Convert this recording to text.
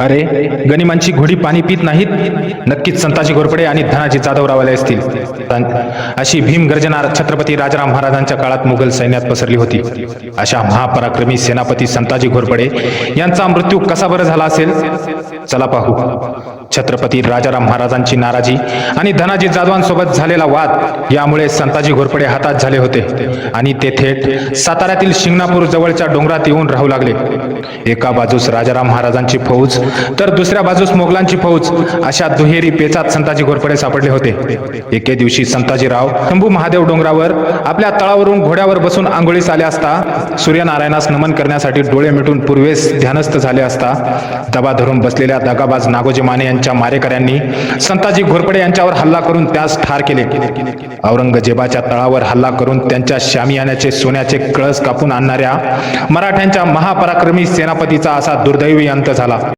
अरे गनिमांची घोडी पाणी पित नाहीत. नक्कीच संताजी घोरपडे आणि धनाजी जाधव रावाले असतील. अशी भीम गर्जना छत्रपती राजाराम महाराजांच्या काळात मुघल सैन्यात पसरली होती. अशा महापराक्रमी सेनापती संताजी घोरपडे यांचा मृत्यू कसा बरं झाला असेल? चला पाहू. छत्रपती राजाराम महाराजांची नाराजी आणि धनाजी जाधवांसोबत झालेला वाद यामुळे संताजी घोरपडे हातात झाले होते आणि ते थेट साताऱ्यातील शिंगणापूर जवळच्या डोंगरात येऊन राहू लागले. एका बाजूस राजाराम महाराजांची फौज तर दुसऱ्या बाजूस मोगलांची फौज. अशा दुहेरी पेचात संताजी घोरपडे सापडले होते. एके दिवशी संताजीराव शंभू महादेव डोंगरावर आपल्या तळावरून घोड्यावर बसून आंघोळीस आले असता सूर्यनारायणास नमन करण्यासाठी डोळे मिटून पूर्वेस ध्यानस्थ झाले असता दबा धरून बसलेल्या दगाबाज नागोजी माने यांच्या मारेकऱ्यांनी संताजी घोरपडे यांच्यावर हल्ला करून त्यास ठार केले. औरंगजेबाच्या तळावर हल्ला करून त्यांच्या शामियानाचे सोन्याचे कळस कापून आणणाऱ्या मराठ्यांच्या महापराक्रमी सेनापतीचा असा दुर्दैवी अंत झाला.